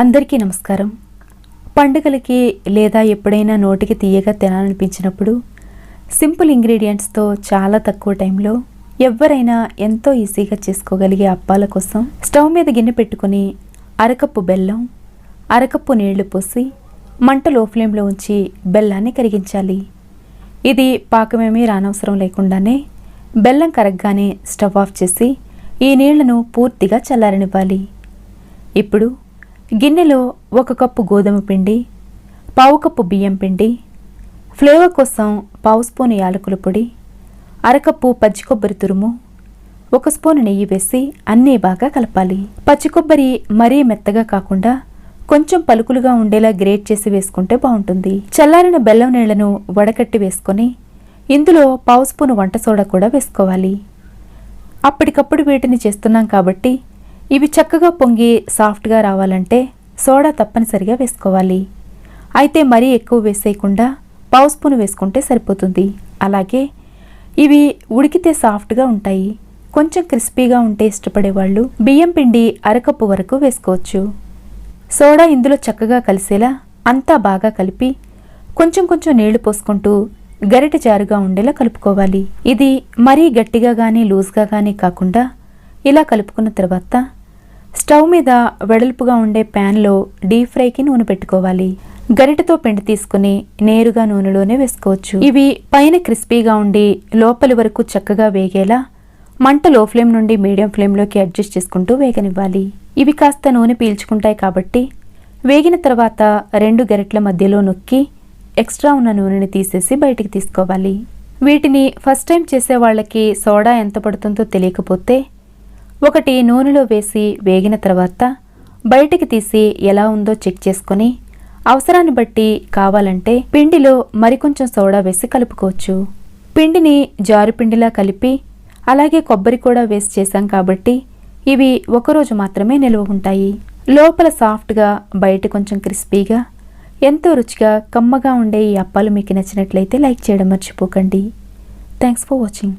అందరికీ నమస్కారం. పండుగలకి లేదా ఎప్పుడైనా నోటికి తీయగా తినాలనిపించినప్పుడు సింపుల్ ఇంగ్రీడియంట్స్తో చాలా తక్కువ టైంలో ఎవరైనా ఎంతో ఈజీగా చేసుకోగలిగే అప్పాల కోసం స్టవ్ మీద గిన్నె పెట్టుకుని అరకప్పు బెల్లం అరకప్పు నీళ్ళు పోసి మంట లో ఫ్లేమ్లో ఉంచి బెల్లాన్ని కరిగించాలి. ఇది పాకమేమీ రానవసరం లేకుండానే బెల్లం కరగ్గానే స్టవ్ ఆఫ్ చేసి ఈ నీళ్ళను పూర్తిగా చల్లారనివ్వాలి. ఇప్పుడు గిన్నెలో ఒక కప్పు గోధుమ పిండి పావు కప్పు బియ్యం పిండి ఫ్లేవర్ కోసం పావు స్పూన్ యాలకుల పొడి అరకప్పు పచ్చి కొబ్బరి తురుము ఒక స్పూన్ నెయ్యి వేసి అన్నీ బాగా కలపాలి. పచ్చి కొబ్బరి మరీ మెత్తగా కాకుండా కొంచెం పలుకులుగా ఉండేలా గ్రేట్ చేసి వేసుకుంటే బాగుంటుంది. చల్లారిన బెల్లం నీళ్ళను వడకట్టి వేసుకొని ఇందులో పావు స్పూన్ వంట సోడా కూడా వేసుకోవాలి. అప్పటికప్పుడు వీటిని చేస్తున్నాం కాబట్టి ఇవి చక్కగా పొంగి సాఫ్ట్గా రావాలంటే సోడా తప్పనిసరిగా వేసుకోవాలి. అయితే మరీ ఎక్కువ వేసేయకుండా పావు స్పూన్ వేసుకుంటే సరిపోతుంది. అలాగే ఇవి ఉడికితే సాఫ్ట్గా ఉంటాయి. కొంచెం క్రిస్పీగా ఉంటే ఇష్టపడేవాళ్ళు బియ్యం పిండి అరకప్పు వరకు వేసుకోవచ్చు. సోడా ఇందులో చక్కగా కలిసేలా అంతా బాగా కలిపి కొంచెం కొంచెం నీళ్ళు పోసుకుంటూ గరిట జారుగా ఉండేలా కలుపుకోవాలి. ఇది మరీ గట్టిగా కానీ లూజ్గా కానీ కాకుండా ఇలా కలుపుకున్న తర్వాత స్టవ్ మీద వెడల్పుగా ఉండే ప్యాన్లో డీప్ ఫ్రైకి నూనె పెట్టుకోవాలి. గరిటతో పిండి తీసుకుని నేరుగా నూనెలోనే వేసుకోవచ్చు. ఇవి పైన క్రిస్పీగా ఉండి లోపలి వరకు చక్కగా వేగేలా మంట లో ఫ్లేమ్ నుండి మీడియం ఫ్లేమ్లోకి అడ్జస్ట్ చేసుకుంటూ వేగనివ్వాలి. ఇవి కాస్త నూనె పీల్చుకుంటాయి కాబట్టి వేగిన తర్వాత రెండు గరిటల మధ్యలో నొక్కి ఎక్స్ట్రా ఉన్న నూనెని తీసేసి బయటికి తీసుకోవాలి. వీటిని ఫస్ట్ టైం చేసే వాళ్ళకి సోడా ఎంత పడుతుందో తెలియకపోతే ఒకటి నూనెలో వేసి వేగిన తర్వాత బయటికి తీసి ఎలా ఉందో చెక్ చేసుకొని అవసరాన్ని బట్టి కావాలంటే పిండిలో మరికొంచెం సోడా వేసి కలుపుకోవచ్చు. పిండిని జారు పిండిలా కలిపి అలాగే కొబ్బరి కూడా వేసి చేశాం కాబట్టి ఇవి ఒకరోజు మాత్రమే నిల్వ ఉంటాయి. లోపల సాఫ్ట్గా బయట కొంచెం క్రిస్పీగా ఎంతో రుచిగా కమ్మగా ఉండే ఈ అప్పాలు మీకు నచ్చినట్లయితే లైక్ చేయడం మర్చిపోకండి. Thanks for watching.